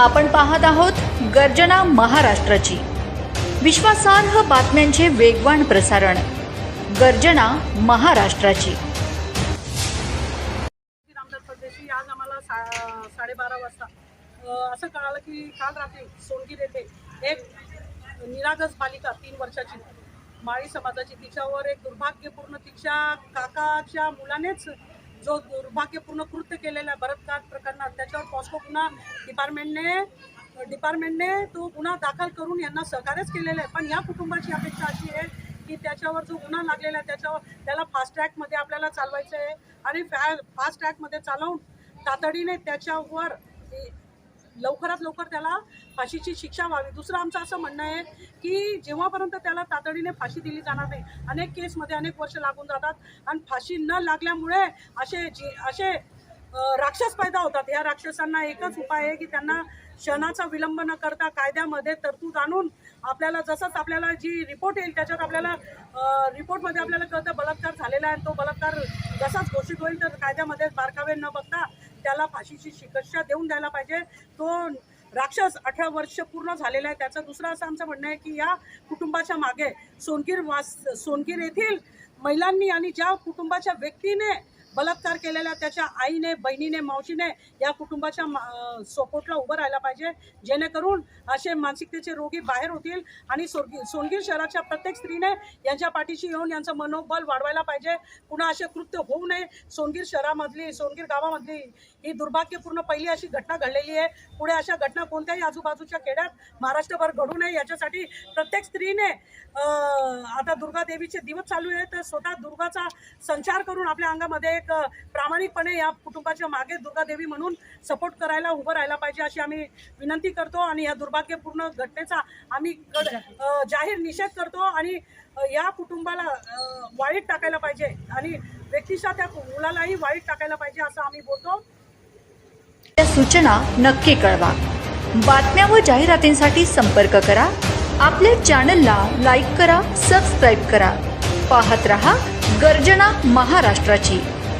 आपण पाहत आहोत गर्जना महाराष्ट्राची. विश्वासार्ह बातम्यांचे वेगवान प्रसारण. गर्जना महाराष्ट्राची. रामदास परदेशी आज आम्हाला सा साडेबारा वाजता. असं कळालं की काल रात्री सोनगीर येथे एक निरागस बालिका तीन वर्षाची माळी समाजाची तिच्यावर एक दुर्भाग्यपूर्ण तिच्या काकाच्या मुलानेच जो दुर्भाग्यपूर्ण कृत्य केलेला आहे बलात्कार प्रकरणात त्याच्यावर पॉस्को गुन्हा डिपार्टमेंटने डिपार्टमेंटने तो गुन्हा दाखल करून यांना सहकार्यच केलेलं आहे. पण या कुटुंबाची अपेक्षा अशी आहे की त्याच्यावर जो गुन्हा लागलेला आहे त्याच्यावर त्याला फास्ट ट्रॅकमध्ये आपल्याला चालवायचं आहे आणि फॅ फास्ट ट्रॅकमध्ये चालवून तातडीने त्याच्यावर लवकरात लवकर त्याला फाशीची शिक्षा व्हावी. दुसरं आमचं असं म्हणणं आहे की जेव्हापर्यंत त्याला तातडीने फाशी दिली जाणार नाही अनेक केसमध्ये अनेक वर्ष लागून जातात आणि फाशी न लागल्यामुळे असे जी असे राक्षस पैदा होतात. या राक्षसांना एकच उपाय आहे की त्यांना क्षणाचा विलंब न करता कायद्यामध्ये तरतूद आणून आपल्याला जसंच आपल्याला जी रिपोर्ट येईल त्याच्यात आपल्याला रिपोर्टमध्ये आपल्याला कळतं बलात्कार झालेला आहे आणि तो बलात्कार जसाच घोषित होईल तर कायद्यामध्ये बारकावे न बघता त्याला फाशीची शिक्षा देऊन द्यायला पाहिजे. तो राक्षस अठरा वर्ष पूर्ण झालेला आहे. त्याचं दुसरं असं आमचं म्हणणं आहे की या कुटुंबाच्या मागे सोनगीर वास सोनगीर येथील महिलांनी आणि ज्या कुटुंबाच्या व्यक्तीने बलात्कार केलेल्या त्याच्या आईने बहिणीने मावशीने या कुटुंबाच्या सपोर्टला उभं राहायला पाहिजे. जेणेकरून असे मानसिकतेचे रोगी बाहेर होतील आणि सोनगी सोनगीर शहराच्या प्रत्येक स्त्रीने यांच्या पाठीशी येऊन यांचं मनोबल वाढवायला पाहिजे. पुन्हा असे कृत्य होऊ नये. सोनगीर शहरामधली सोनगीर गावामधली ही दुर्भाग्यपूर्ण पहिली अशी घटना घडलेली आहे. पुढे अशा घटना कोणत्याही आजूबाजूच्या खेड्यात महाराष्ट्रभर घडू नये. याच्यासाठी प्रत्येक स्त्रीने आता दुर्गा देवीचे दिवस चालू आहे तर स्वतः दुर्गाचा संचार करून आपल्या अंगामध्ये एक प्रामाणिकपणे या कुटुंबाच्या मागे दुर्गादेवी म्हणून सपोर्ट करायला उभं राहायला पाहिजे अशी आम्ही विनंती करतो आणि या दुर्भाग्यपूर्ण घटनेचा आम्ही जाहीर निषेध करतो आणि या कुटुंबाला वाईट टाकायला पाहिजे आणि व्यक्तीच्या त्या मुलालाही वाईट टाकायला पाहिजे असं आम्ही बोलतो. त्या सूचना नक्की कळवा. बातम्या व जाहिरातींसाठी संपर्क करा. आपल्या चॅनलला लाईक करा सबस्क्राईब करा. पाहत रहा गर्जना महाराष्ट्राची.